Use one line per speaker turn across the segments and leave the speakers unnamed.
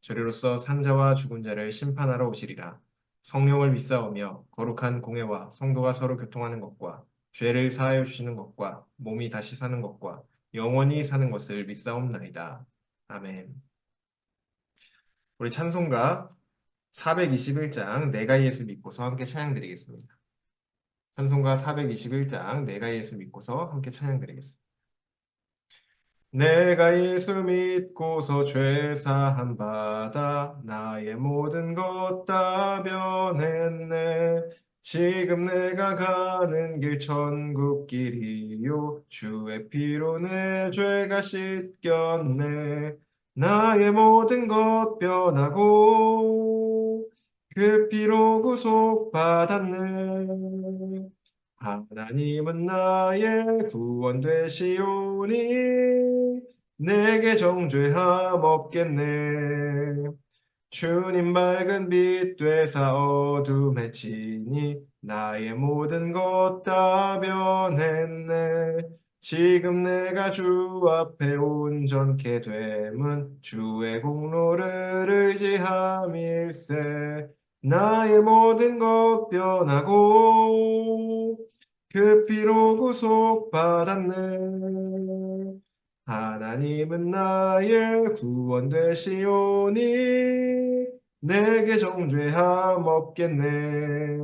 저리로서 산자와 죽은 자를 심판하러 오시리라. 성령을 믿사오며 거룩한 공회와 성도가 서로 교통하는 것과 죄를 사하여 주시는 것과 몸이 다시 사는 것과 영원히 사는 것을 믿사옵나이다. 아멘. 우리 찬송가 421장 내가 예수 믿고서 함께 찬양드리겠습니다. 찬송가 421장 내가 예수 믿고서 함께 찬양드리겠습니다. 내가 예수 믿고서 죄 사함 받아 나의 모든 것 다 변했네. 지금 내가 가는 길 천국 길이요 주의 피로 내 죄가 씻겼네. 나의 모든 것 변하고 그 피로 구속받았네. 하나님은 나의 구원 되시오니 내게 정죄함 없겠네. 주님 밝은 빛 되사 어둠에 치니 나의 모든 것 다 변했네. 지금 내가 주 앞에 온전케 됨은 주의 공로를 의지함일세. 나의 모든 것 변하고 그 피로 구속받았네. 하나님은 나의 구원 되시오니 내게 정죄함 없겠네.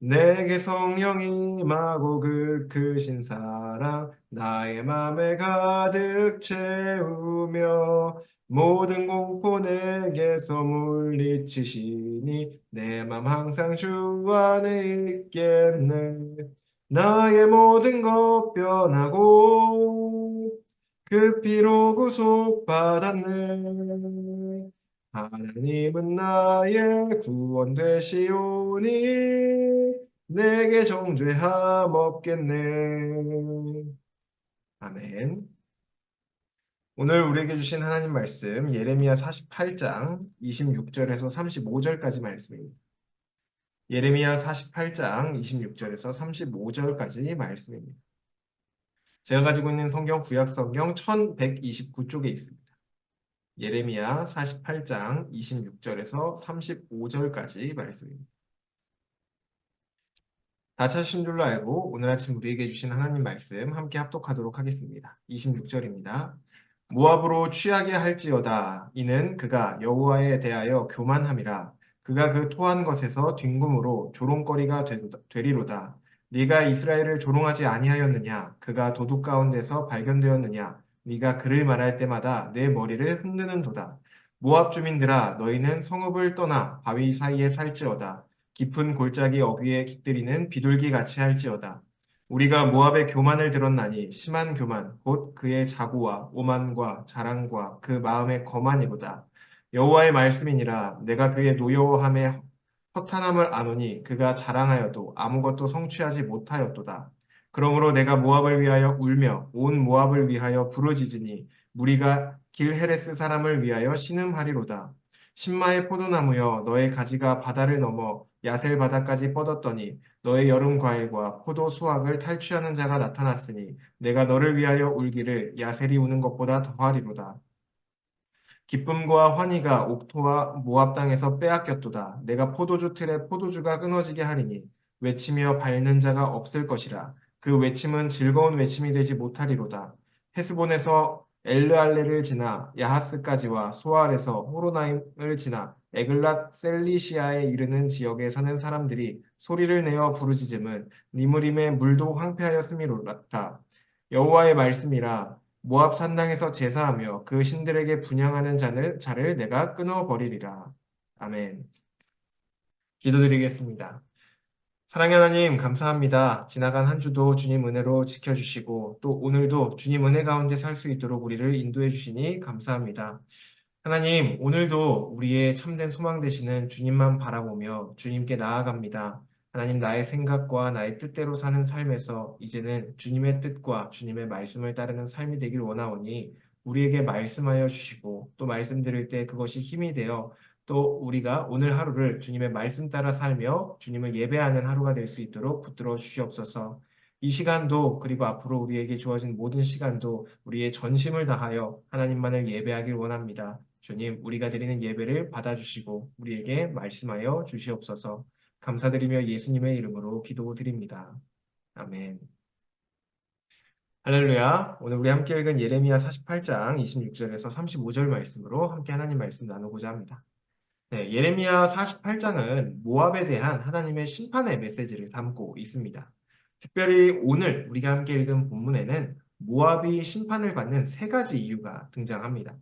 내게 성령이 임하고 그 크신 사랑 나의 맘에 가득 채우며 모든 공포 내게서 물리치시니 내 맘 항상 주 안에 있겠네. 나의 모든 것 변하고 그 피로 구속받았네. 하나님은 나의 구원 되시오니 내게 정죄함 없겠네. 아멘. 오늘 우리에게 주신 하나님 말씀 예레미야 48장 26절에서 35절까지 말씀입니다. 예레미야 48장 26절에서 35절까지 말씀입니다. 제가 가지고 있는 성경 구약 성경 1129쪽에 있습니다. 예레미야 48장 26절에서 35절까지 말씀입니다. 다 찾으신 줄로 알고 오늘 아침 우리에게 주신 하나님 말씀 함께 합독하도록 하겠습니다. 26절입니다. 모압으로 취하게 할지어다 이는 그가 여호와에 대하여 교만함이라 그가 그 토한 것에서 뒹굼으로 조롱거리가 되리로다 네가 이스라엘을 조롱하지 아니하였느냐? 그가 도둑 가운데서 발견되었느냐? 네가 그를 말할 때마다 내 머리를 흔드는도다. 모압 주민들아 너희는 성읍을 떠나 바위 사이에 살지어다. 깊은 골짜기 어귀에 깃들이는 비둘기 같이 할지어다. 우리가 모압의 교만을 들었나니 심한 교만 곧 그의 자고와 오만과 자랑과 그 마음의 거만이보다. 여호와의 말씀이니라. 내가 그의 노여워함에 허탄함을 아노니 그가 자랑하여도 아무것도 성취하지 못하였도다 그러므로 내가 모압을 위하여 울며 온 모압을 위하여 부르짖으니 무리가 길헤레스 사람을 위하여 신음하리로다 신마의 포도나무여 너의 가지가 바다를 넘어 야셀 바다까지 뻗었더니 너의 여름 과일과 포도 수확을 탈취하는 자가 나타났으니 내가 너를 위하여 울기를 야셀이 우는 것보다 더하리로다. 기쁨과 환희가 옥토와 모압 땅에서 빼앗겼도다. 내가 포도주 틀에 포도주가 끊어지게 하리니 외치며 밟는 자가 없을 것이라. 그 외침은 즐거운 외침이 되지 못하리로다. 헤스본에서 엘르알레를 지나 야하스까지와 소알에서 호로나임을 지나 에글랏 셀리시아에 이르는 지역에 사는 사람들이 소리를 내어 부르짖음은 니무림의 물도 황폐하였음이로다. 여호와의 말씀이라 모압 산당에서 제사하며 그 신들에게 분양하는 자를, 자를 내가 끊어버리리라. 아멘. 기도드리겠습니다. 사랑의 하나님 감사합니다. 지나간 한 주도 주님 은혜로 지켜주시고 또 오늘도 주님 은혜 가운데 살 수 있도록 우리를 인도해 주시니 감사합니다. 하나님, 오늘도 우리의 참된 소망 되시는 주님만 바라보며 주님께 나아갑니다. 하나님, 나의 생각과 나의 뜻대로 사는 삶에서 이제는 주님의 뜻과 주님의 말씀을 따르는 삶이 되길 원하오니 우리에게 말씀하여 주시고 또 말씀 들을 때 그것이 힘이 되어 또 우리가 오늘 하루를 주님의 말씀 따라 살며 주님을 예배하는 하루가 될 수 있도록 붙들어 주시옵소서. 이 시간도 그리고 앞으로 우리에게 주어진 모든 시간도 우리의 전심을 다하여 하나님만을 예배하길 원합니다. 주님, 우리가 드리는 예배를 받아주시고 우리에게 말씀하여 주시옵소서. 감사드리며 예수님의 이름으로 기도드립니다. 아멘. 할렐루야. 오늘 우리 함께 읽은 예레미야 48장 26절에서 35절 말씀으로 함께 하나님 말씀 나누고자 합니다. 네, 예레미야 48장은 모압에 대한 하나님의 심판의 메시지를 담고 있습니다. 특별히 오늘 우리가 함께 읽은 본문에는 모압이 심판을 받는 세 가지 이유가 등장합니다.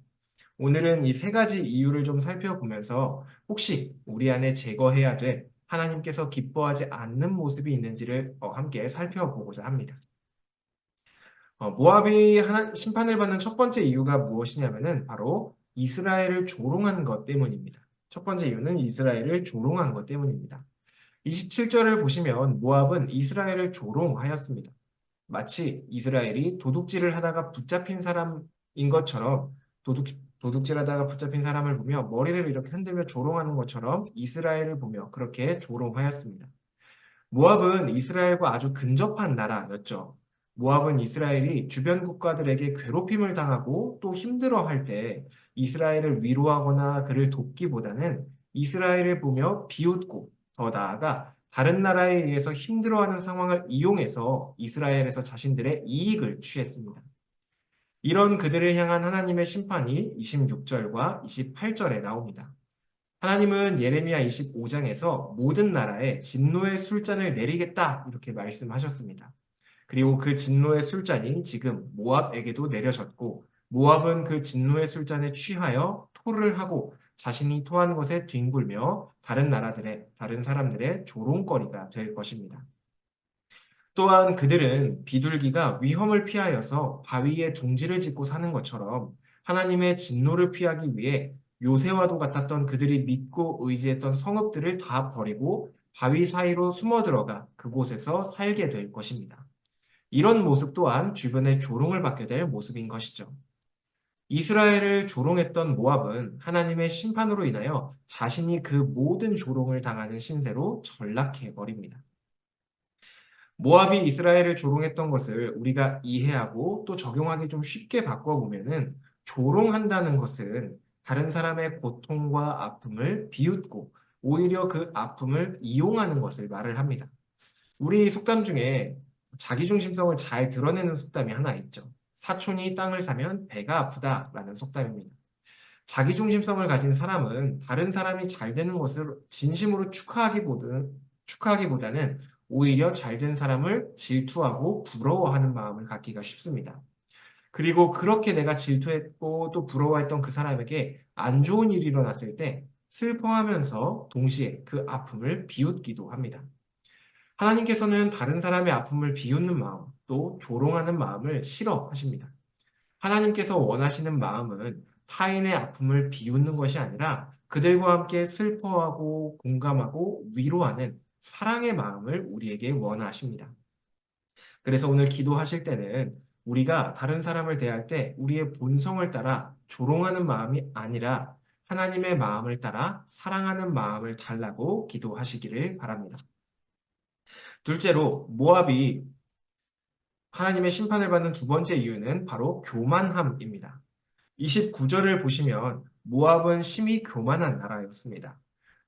오늘은 이 세 가지 이유를 좀 살펴보면서 혹시 우리 안에 제거해야 될 하나님께서 기뻐하지 않는 모습이 있는지를 어, 함께 살펴보고자 합니다. 어, 모압이 심판을 받는 첫 번째 이유가 무엇이냐면은 바로 이스라엘을 조롱한 것 때문입니다. 첫 번째 이유는 이스라엘을 조롱한 것 때문입니다. 27절을 보시면 모압은 이스라엘을 조롱하였습니다. 마치 이스라엘이 도둑질을 하다가 붙잡힌 사람인 것처럼 도둑, 도둑질하다가 붙잡힌 사람을 보며 머리를 이렇게 흔들며 조롱하는 것처럼 이스라엘을 보며 그렇게 조롱하였습니다. 모압은 이스라엘과 아주 근접한 나라였죠. 모압은 이스라엘이 주변 국가들에게 괴롭힘을 당하고 또 힘들어할 때 이스라엘을 위로하거나 그를 돕기보다는 이스라엘을 보며 비웃고 더 나아가 다른 나라에 의해서 힘들어하는 상황을 이용해서 이스라엘에서 자신들의 이익을 취했습니다. 이런 그들을 향한 하나님의 심판이 26절과 28절에 나옵니다. 하나님은 예레미야 25장에서 모든 나라에 진노의 술잔을 내리겠다 이렇게 말씀하셨습니다. 그리고 그 진노의 술잔이 지금 모압에게도 내려졌고 모압은 그 진노의 술잔에 취하여 토를 하고 자신이 토한 것에 뒹굴며 다른 나라들의 다른 사람들의 조롱거리가 될 것입니다. 또한 그들은 비둘기가 위험을 피하여서 바위에 둥지를 짓고 사는 것처럼 하나님의 진노를 피하기 위해 요새와도 같았던 그들이 믿고 의지했던 성읍들을 다 버리고 바위 사이로 숨어 들어가 그곳에서 살게 될 것입니다. 이런 모습 또한 주변의 조롱을 받게 될 모습인 것이죠. 이스라엘을 조롱했던 모압은 하나님의 심판으로 인하여 자신이 그 모든 조롱을 당하는 신세로 전락해 버립니다. 모압이 이스라엘을 조롱했던 것을 우리가 이해하고 또 적용하기 좀 쉽게 바꿔보면은 조롱한다는 것은 다른 사람의 고통과 아픔을 비웃고 오히려 그 아픔을 이용하는 것을 말을 합니다. 우리 속담 중에 자기중심성을 잘 드러내는 속담이 하나 있죠. 사촌이 땅을 사면 배가 아프다라는 속담입니다. 자기중심성을 가진 사람은 다른 사람이 잘 되는 것을 진심으로 축하하기보다는, 축하하기보다는 오히려 잘 된 사람을 질투하고 부러워하는 마음을 갖기가 쉽습니다. 그리고 그렇게 내가 질투했고 또 부러워했던 그 사람에게 안 좋은 일이 일어났을 때 슬퍼하면서 동시에 그 아픔을 비웃기도 합니다. 하나님께서는 다른 사람의 아픔을 비웃는 마음, 또 조롱하는 마음을 싫어하십니다. 하나님께서 원하시는 마음은 타인의 아픔을 비웃는 것이 아니라 그들과 함께 슬퍼하고 공감하고 위로하는 사랑의 마음을 우리에게 원하십니다. 그래서 오늘 기도하실 때는 우리가 다른 사람을 대할 때 우리의 본성을 따라 조롱하는 마음이 아니라 하나님의 마음을 따라 사랑하는 마음을 달라고 기도하시기를 바랍니다. 둘째로 모압이 하나님의 심판을 받는 두 번째 이유는 바로 교만함입니다. 29절을 보시면 모압은 심히 교만한 나라였습니다.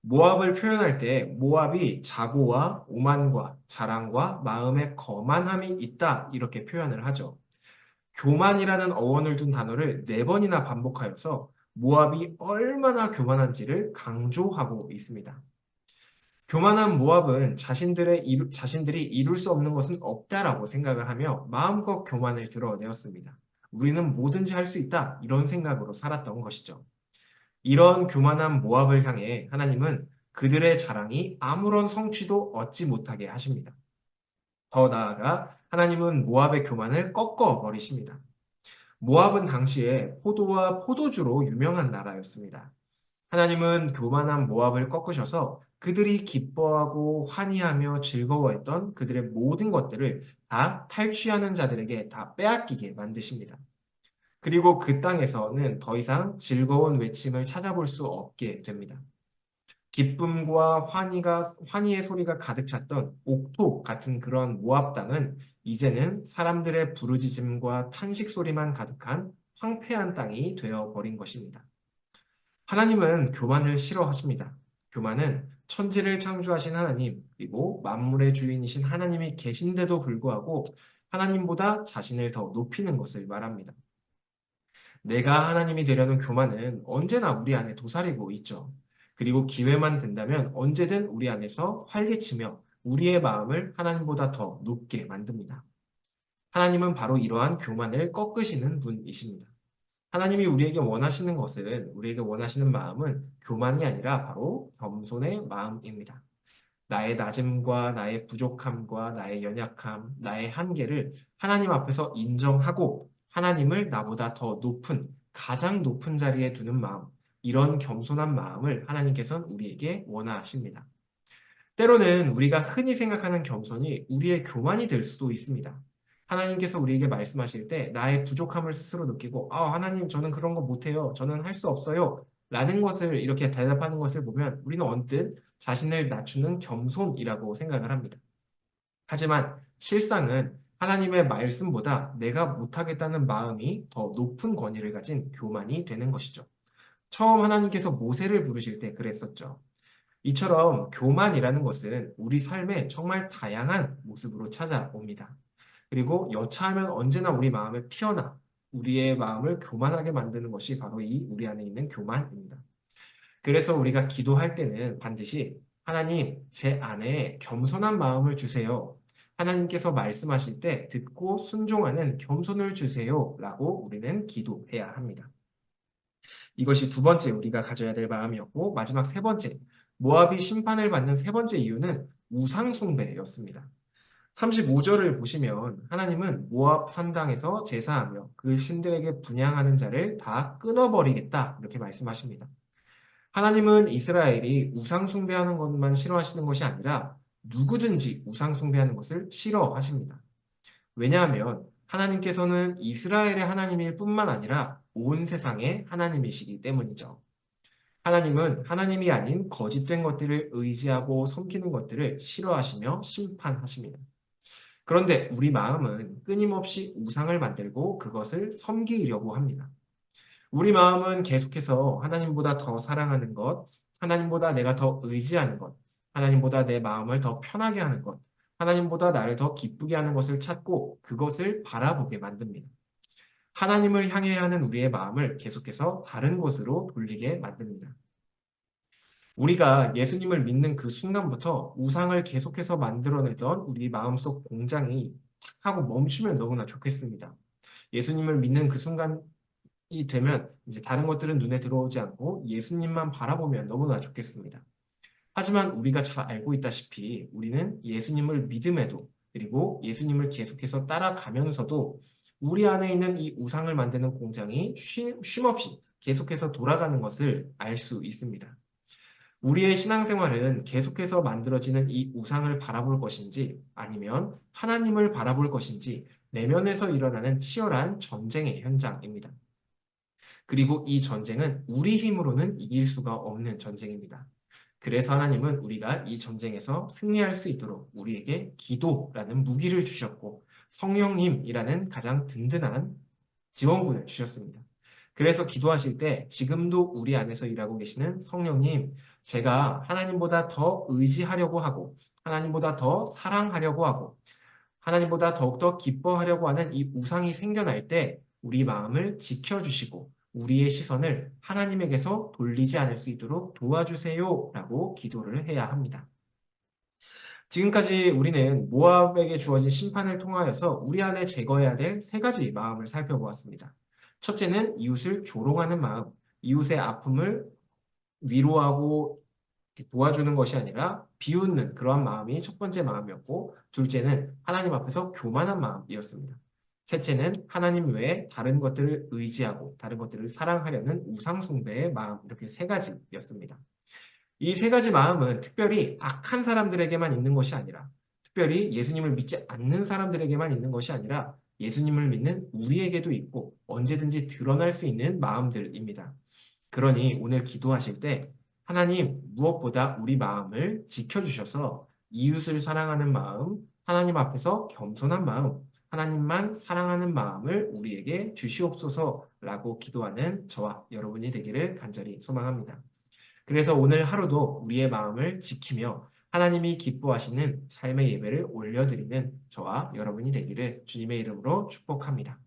모압을 표현할 때 모압이 자고와 오만과 자랑과 마음의 거만함이 있다 이렇게 표현을 하죠. 교만이라는 어원을 둔 단어를 네 번이나 반복하여서 모압이 얼마나 교만한지를 강조하고 있습니다. 교만한 모압은 자신들의 이루, 자신들이 이룰 수 없는 것은 없다라고 생각을 하며 마음껏 교만을 드러내었습니다. 우리는 뭐든지 할 수 있다 이런 생각으로 살았던 것이죠. 이런 교만한 모압을 향해 하나님은 그들의 자랑이 아무런 성취도 얻지 못하게 하십니다. 더 나아가 하나님은 모압의 교만을 꺾어 버리십니다. 모압은 당시에 포도와 포도주로 유명한 나라였습니다. 하나님은 교만한 모압을 꺾으셔서 그들이 기뻐하고 환희하며 즐거워했던 그들의 모든 것들을 다 탈취하는 자들에게 다 빼앗기게 만드십니다. 그리고 그 땅에서는 더 이상 즐거운 외침을 찾아볼 수 없게 됩니다. 기쁨과 환희가, 환희의 소리가 가득 찼던 옥토 같은 그런 모압 땅은 이제는 사람들의 부르짖음과 탄식 소리만 가득한 황폐한 땅이 되어 버린 것입니다. 하나님은 교만을 싫어하십니다. 교만은 천지를 창조하신 하나님, 그리고 만물의 주인이신 하나님이 계신데도 불구하고 하나님보다 자신을 더 높이는 것을 말합니다. 내가 하나님이 되려는 교만은 언제나 우리 안에 도사리고 있죠. 그리고 기회만 된다면 언제든 우리 안에서 활개치며 우리의 마음을 하나님보다 더 높게 만듭니다. 하나님은 바로 이러한 교만을 꺾으시는 분이십니다. 하나님이 우리에게 원하시는 것은 우리에게 원하시는 마음은 교만이 아니라 바로 겸손의 마음입니다. 나의 낮음과 나의 부족함과 나의 연약함, 나의 한계를 하나님 앞에서 인정하고 하나님을 나보다 더 높은 가장 높은 자리에 두는 마음, 이런 겸손한 마음을 하나님께서는 우리에게 원하십니다. 때로는 우리가 흔히 생각하는 겸손이 우리의 교만이 될 수도 있습니다. 하나님께서 우리에게 말씀하실 때 나의 부족함을 스스로 느끼고 아 하나님 저는 그런 거 못해요. 저는 할 수 없어요. 라는 것을 이렇게 대답하는 것을 보면 우리는 언뜻 자신을 낮추는 겸손이라고 생각을 합니다. 하지만 실상은 하나님의 말씀보다 내가 못하겠다는 마음이 더 높은 권위를 가진 교만이 되는 것이죠. 처음 하나님께서 모세를 부르실 때 그랬었죠. 이처럼 교만이라는 것은 우리 삶에 정말 다양한 모습으로 찾아옵니다. 그리고 여차하면 언제나 우리 마음에 피어나 우리의 마음을 교만하게 만드는 것이 바로 이 우리 안에 있는 교만입니다. 그래서 우리가 기도할 때는 반드시 하나님, 제 안에 겸손한 마음을 주세요. 하나님께서 말씀하실 때 듣고 순종하는 겸손을 주세요. 라고 우리는 기도해야 합니다. 이것이 두 번째 우리가 가져야 될 마음이었고 마지막 세 번째 모압이 심판을 받는 세 번째 이유는 우상 숭배였습니다. 35절을 보시면 하나님은 모압 산당에서 제사하며 그 신들에게 분양하는 자를 다 끊어버리겠다 이렇게 말씀하십니다. 하나님은 이스라엘이 우상 숭배하는 것만 싫어하시는 것이 아니라 누구든지 우상 숭배하는 것을 싫어하십니다. 왜냐하면 하나님께서는 이스라엘의 하나님일 뿐만 아니라 온 세상의 하나님이시기 때문이죠. 하나님은 하나님이 아닌 거짓된 것들을 의지하고 섬기는 것들을 싫어하시며 심판하십니다. 그런데 우리 마음은 끊임없이 우상을 만들고 그것을 섬기려고 합니다. 우리 마음은 계속해서 하나님보다 더 사랑하는 것, 하나님보다 내가 더 의지하는 것, 하나님보다 내 마음을 더 편하게 하는 것, 하나님보다 나를 더 기쁘게 하는 것을 찾고 그것을 바라보게 만듭니다. 하나님을 향해 하는 우리의 마음을 계속해서 다른 곳으로 돌리게 만듭니다. 우리가 예수님을 믿는 그 순간부터 우상을 계속해서 만들어내던 우리 마음속 공장이 하고 멈추면 너무나 좋겠습니다. 예수님을 믿는 그 순간이 되면 이제 다른 것들은 눈에 들어오지 않고 예수님만 바라보면 너무나 좋겠습니다. 하지만 우리가 잘 알고 있다시피 우리는 예수님을 믿음에도 그리고 예수님을 계속해서 따라가면서도 우리 안에 있는 이 우상을 만드는 공장이 쉼, 없이 계속해서 돌아가는 것을 알 수 있습니다. 우리의 신앙생활은 계속해서 만들어지는 이 우상을 바라볼 것인지 아니면 하나님을 바라볼 것인지 내면에서 일어나는 치열한 전쟁의 현장입니다. 그리고 이 전쟁은 우리 힘으로는 이길 수가 없는 전쟁입니다. 그래서 하나님은 우리가 이 전쟁에서 승리할 수 있도록 우리에게 기도라는 무기를 주셨고 성령님이라는 가장 든든한 지원군을 주셨습니다. 그래서 기도하실 때 지금도 우리 안에서 일하고 계시는 성령님, 제가 하나님보다 더 의지하려고 하고 하나님보다 더 사랑하려고 하고 하나님보다 더욱더 기뻐하려고 하는 이 우상이 생겨날 때 우리 마음을 지켜주시고 우리의 시선을 하나님에게서 돌리지 않을 수 있도록 도와주세요 라고 기도를 해야 합니다. 지금까지 우리는 모압에게 주어진 심판을 통하여서 우리 안에 제거해야 될 세 가지 마음을 살펴보았습니다. 첫째는 이웃을 조롱하는 마음, 이웃의 아픔을 위로하고 도와주는 것이 아니라 비웃는 그러한 마음이 첫 번째 마음이었고 둘째는 하나님 앞에서 교만한 마음이었습니다. 셋째는 하나님 외에 다른 것들을 의지하고 다른 것들을 사랑하려는 우상숭배의 마음 이렇게 세 가지였습니다. 이 세 가지 마음은 특별히 악한 사람들에게만 있는 것이 아니라 특별히 예수님을 믿지 않는 사람들에게만 있는 것이 아니라 예수님을 믿는 우리에게도 있고 언제든지 드러날 수 있는 마음들입니다. 그러니 오늘 기도하실 때 하나님 무엇보다 우리 마음을 지켜주셔서 이웃을 사랑하는 마음, 하나님 앞에서 겸손한 마음, 하나님만 사랑하는 마음을 우리에게 주시옵소서라고 기도하는 저와 여러분이 되기를 간절히 소망합니다. 그래서 오늘 하루도 우리의 마음을 지키며 하나님이 기뻐하시는 삶의 예배를 올려드리는 저와 여러분이 되기를 주님의 이름으로 축복합니다.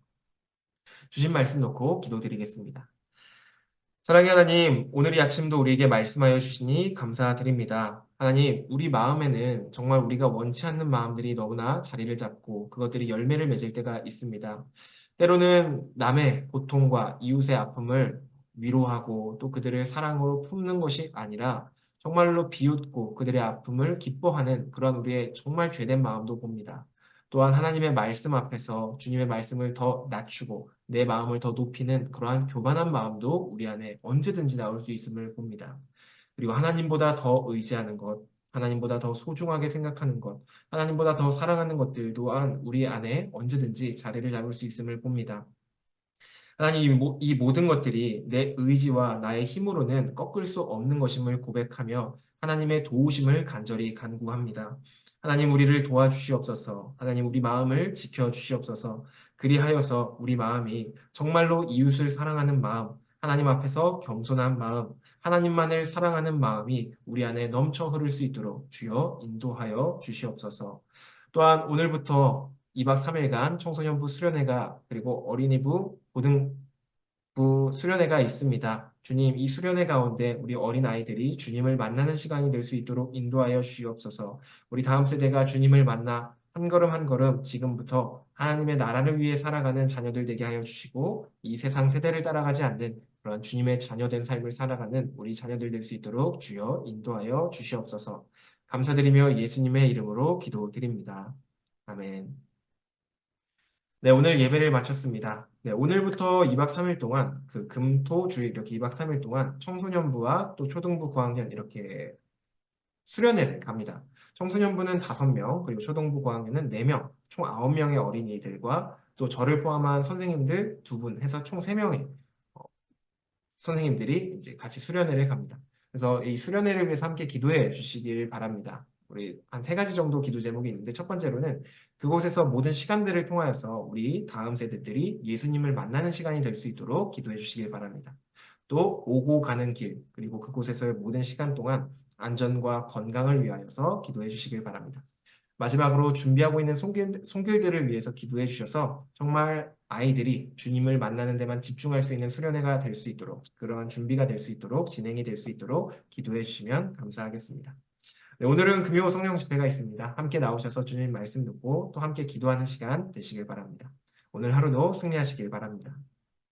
주신 말씀 놓고 기도드리겠습니다. 사랑의 하나님, 오늘 이 아침도 우리에게 말씀하여 주시니 감사드립니다. 하나님, 우리 마음에는 정말 우리가 원치 않는 마음들이 너무나 자리를 잡고 그것들이 열매를 맺을 때가 있습니다. 때로는 남의 고통과 이웃의 아픔을 위로하고 또 그들을 사랑으로 품는 것이 아니라 정말로 비웃고 그들의 아픔을 기뻐하는 그런 우리의 정말 죄된 마음도 봅니다. 또한 하나님의 말씀 앞에서 주님의 말씀을 더 낮추고 내 마음을 더 높이는 그러한 교만한 마음도 우리 안에 언제든지 나올 수 있음을 봅니다. 그리고 하나님보다 더 의지하는 것, 하나님보다 더 소중하게 생각하는 것, 하나님보다 더 사랑하는 것들 또한 우리 안에 언제든지 자리를 잡을 수 있음을 봅니다. 하나님 이 모든 것들이 내 의지와 나의 힘으로는 꺾을 수 없는 것임을 고백하며 하나님의 도우심을 간절히 간구합니다. 하나님 우리를 도와주시옵소서. 하나님 우리 마음을 지켜 주시옵소서. 그리하여서 우리 마음이 정말로 이웃을 사랑하는 마음, 하나님 앞에서 겸손한 마음, 하나님만을 사랑하는 마음이 우리 안에 넘쳐 흐를 수 있도록 주여 인도하여 주시옵소서. 또한 오늘부터 2박 3일간 청소년부 수련회가 그리고 어린이부 고등부 수련회가 있습니다. 주님, 이 수련회 가운데 우리 어린 아이들이 주님을 만나는 시간이 될 수 있도록 인도하여 주시옵소서. 우리 다음 세대가 주님을 만나 한 걸음 한 걸음 지금부터 하나님의 나라를 위해 살아가는 자녀들 되게 하여 주시고 이 세상 세대를 따라가지 않는 그런 주님의 자녀된 삶을 살아가는 우리 자녀들 될 수 있도록 주여 인도하여 주시옵소서. 감사드리며 예수님의 이름으로 기도드립니다. 아멘. 네, 오늘 예배를 마쳤습니다. 네, 오늘부터 2박 3일 동안 그 금, 토, 주 이렇게 2박 3일 동안 청소년부와 또 초등부 9학년 이렇게 수련회를 갑니다. 청소년부는 5명, 그리고 초등부 9학년은 4명, 총 9명의 어린이들과 또 저를 포함한 선생님들 두 분 해서 총 3명의 어, 선생님들이 이제 같이 수련회를 갑니다. 그래서 이 수련회를 위해서 함께 기도해 주시길 바랍니다. 우리 한 세 가지 정도 기도 제목이 있는데 첫 번째로는 그곳에서 모든 시간들을 통하여서 우리 다음 세대들이 예수님을 만나는 시간이 될 수 있도록 기도해 주시길 바랍니다. 또 오고 가는 길 그리고 그곳에서의 모든 시간 동안 안전과 건강을 위하여서 기도해 주시길 바랍니다. 마지막으로 준비하고 있는 손길, 손길들을 위해서 기도해 주셔서 정말 아이들이 주님을 만나는 데만 집중할 수 있는 수련회가 될 수 있도록 그러한 준비가 될 수 있도록 진행이 될 수 있도록 기도해 주시면 감사하겠습니다. 네, 오늘은 금요 성령 집회가 있습니다. 함께 나오셔서 주님 말씀 듣고 또 함께 기도하는 시간 되시길 바랍니다. 오늘 하루도 승리하시길 바랍니다.